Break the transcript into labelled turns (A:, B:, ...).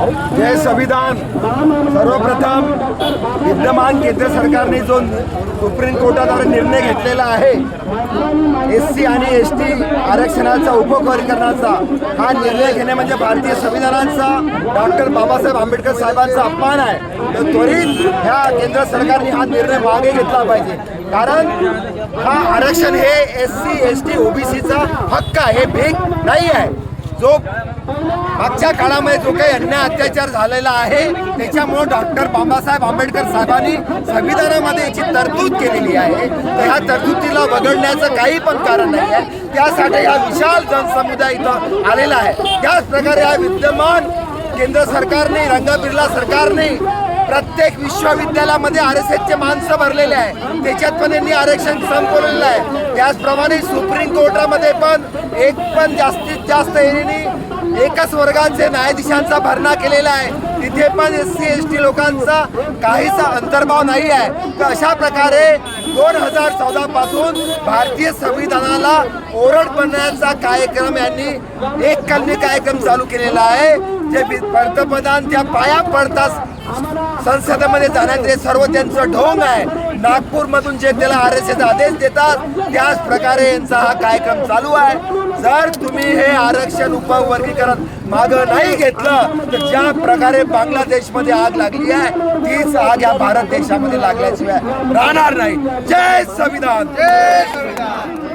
A: हे संविधान सर्वप्रथम विद्यमान केंद्र सरकारने जो सुप्रीम कोर्टाद्वारे निर्णय घेतलेला आहे एस सी आणि एस टी आरक्षणाचा उपवर्गीकरणाचा हा निर्णय घेणे म्हणजे भारतीय संविधानाचा डॉक्टर बाबासाहेब आंबेडकर साहेबांचा अपमान आहे. तर त्वरित ह्या केंद्र सरकारने हा निर्णय मागे घेतला पाहिजे. कारण हा आरक्षण हे एस सी एस टी ओबीसीचा हक्क आहे हे भीक नाही आहे. जो मागच्या काळामध्ये जो काही अन्याय अत्याचार झालेला आहे त्याच्यामुळं डॉक्टर बाबासाहेब आंबेडकर साहेबांनी संविधानामध्ये याची तरतूद केलेली आहे. तर ह्या तरतुदीला वगळण्याचं काही पण कारण नाही आहे त्यासाठी हा विशाल जनसमुदाय इथं आलेला आहे. त्याच प्रकारे हा विद्यमान केंद्र सरकारने रंगबिर्ला सरकारने प्रत्येक विश्वविद्यालयामध्ये आर एस एसचे माणसं भरलेले आहे. त्याच्यात पण यांनी आरक्षण संपवलेलं आहे. त्याचप्रमाणे सुप्रीम कोर्टामध्ये पण एक पण जास्तीत जास्त यांनी एकच वर्गाचे न्यायाधीशांचा भरणा केलेला आहे. तिथे पण एस सी एस टी लोकांचा काहीसा अंतर्भाव नाही आहे. तर अशा प्रकारे दोन हजार चौदा पासून भारतीय संविधानाला ओरड बनण्याचा कार्यक्रम यांनी एक कलमी कार्यक्रम चालू केलेला आहे. जे पंतप्रधान त्या पाया पडताच संसदेमध्ये जाण्याचे सर्व त्यांचं ढोंग आहे. नागपूरमधून जे त्याला आर एस एस आदेश देतात त्याच प्रकारे यांचा हा कार्यक्रम चालू आहे. जर तुम्ही हे आरक्षण उपवर्गीकरण मागं नाही घेतलं तर ज्या प्रकारे बांगलादेशमध्ये आग लागली आहे तीच आग या भारत देशामध्ये लागल्याशिवाय राहणार नाही. जय संविधान! जय संविधान!